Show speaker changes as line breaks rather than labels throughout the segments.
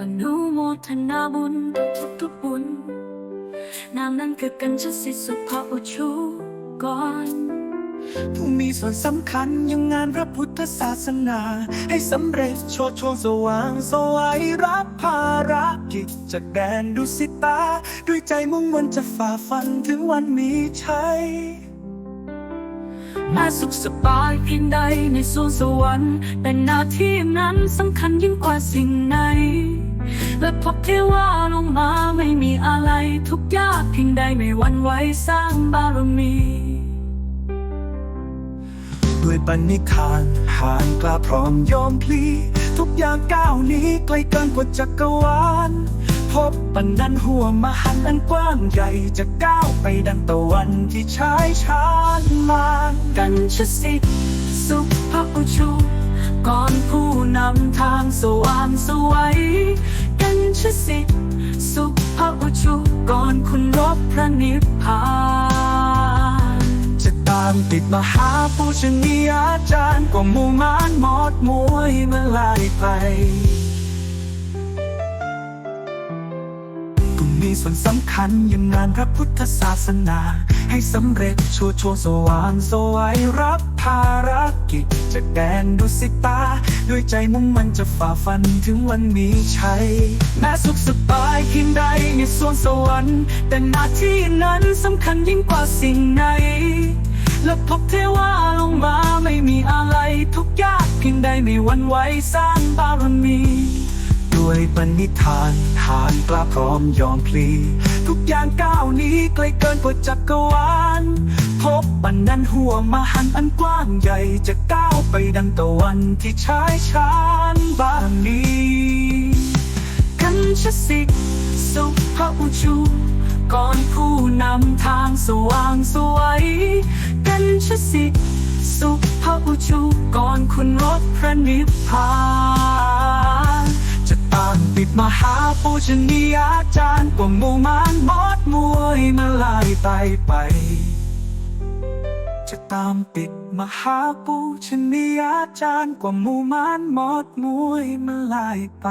อนุโมทนาบุญทุกทุกบุญนามนั้นคือกันชสิทธิสุภาอุชูก่อน
ผู้มีส่วนสำคัญยังงานพระพุทธศาสนา ให้สำเร็จโชดช่วงสว่างสวัยรับภารกิจจากแดนดุสิตา ด้วยใจมุ่งมันจะฝ่าฟันถึงวันมีชัย
ม้สุขสบายเพียงใดในสวงสวรรค์ แต่หน้าที่นั้นสำคัญยิ่ง และพบเทวาลงมาไม่มีอะไรทุกข์ยากเพียงใดไม่หวั่นไหวสร้างบารมี
ด้วยปณิธานหานกล้าพร้อมยอมพลี ทุกอย่างก้าวนี้ไกลเกินกว่าจักรวาลพบปันนันหัวมหันต์อันกว้างใหญ่จะก้าวไปดังตะวันที่ชายชานมาน
กันชสิทธิ์สุภาอุชูก่อนผู้ นำทางสว่างสวัยกันชสิทธิ์สุภาอุชูก่อนคุณรบพระนิพพาน
จะตามติดมหาปูชนียาจารย์กว่ามู่มานหมอดมวยเมาลายไปผู้มีส่วนสำคัญยังงานพระพุทธศาสนา ให้สำเร็จชั่วโชว์สว่างสวัยรับภารกิจจากแดนดุสิตา ด้วยใจมุ่งมันจะฝ่าฟันถึงวันมีชัยแม้สุขสบายเพียงใดในสวงสวรรค์ แต่หน้าที่นั้นสำคัญยิ่งกว่าสิ่งไหนและพบเทวาลงมาไม่มีอะไรทุกยากเพียงใดไม่วันไหวสร้างบารมี ด้วยปณิธานหานกล้าพร้อมยอมพลี ทุกอย่างก้าวนี้ไกลเกินกว่าจักรวาล พบปันนั้นหัวมหันอันกว้างใหญ่จะก้าวไปดังตะวันที่ชายชานบางนี้
กันชสิก สุภาอุชูก่อนผู้นำทางสว่างสวัยกันชสิก สุภาอุชูก่อนคุณรถพระนิพพาน
มหาปูชนียาจารย์กว่าหมู่มานมอดมวยมาลายไตไป จะตามติดมหาปูชนียาจารย์กว่าหมู่มานมอดมวยมาลายไป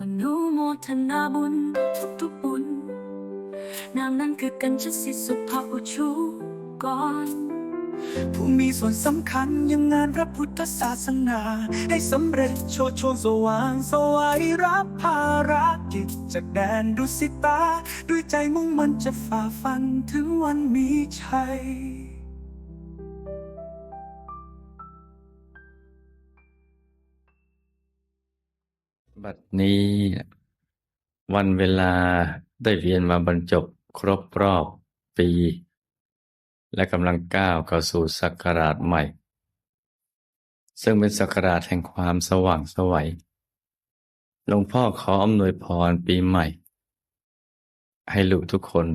อนุโมทนาบุญทุกๆบุญนามนั้นคือกันชสิสุภาอุชูก่อน
ผู้มีส่วนสำคัญยังงานพระพุทธศาสนา ให้สำเร็จโชดช่วงสว่างสวัยรับภารกิจจากแดนดุสิตา ด้วยใจมุ่งมันจะฝ่าฟันถึงวันมีชัย
บัดนี้วันเวลาได้เวียนมาบรรจบครบรอบปี และกำลังก้าวเข้าสู่ศักราชใหม่ ซึ่งเป็นศักราชแห่งความสว่างสวัยหลวงพ่อขออำนวยพรปีใหม่ ให้ลูกทุกคน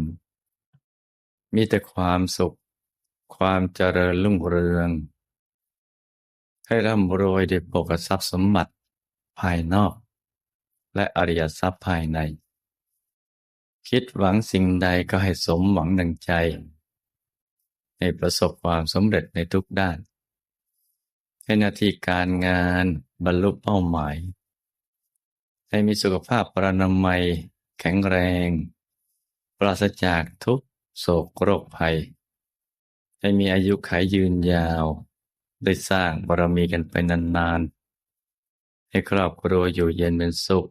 มีแต่ความสุข ความเจริญรุ่งเรือง ให้ร่ำรวยด้วยโภคทรัพย์สมบัติภายนอก และอริยทรัพย์ภายใน คิดหวังสิ่งใดก็ให้สมหวังดังใจ ให้ประสบความสำเร็จในทุกด้าน ให้นาทีการงานบรรลุเป้าหมาย ให้มีสุขภาพปรานามัย แข็งแรง ปราศจากทุกโศกโรคภัย ให้มีอายุขัยยืนยาว ได้สร้างบารมีกันไปนานๆ ให้ครอบครัวอยู่เย็นเป็นสุข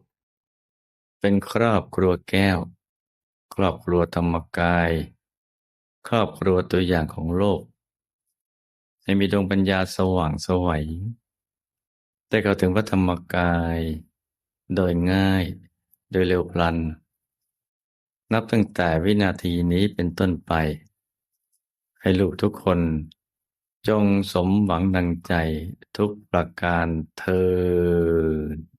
เป็นครอบครัวแก้ว ครอบครัวธรรมกาย ครอบครัวตัวอย่างของโลก ให้มีดวงปัญญาสว่างสวัยได้เข้าถึงพระธรรมกาย โดยง่าย โดยเร็วพลัน นับตั้งแต่วินาทีนี้เป็นต้นไป ให้ลูกทุกคน จงสมหวังดังใจทุกประการเธอ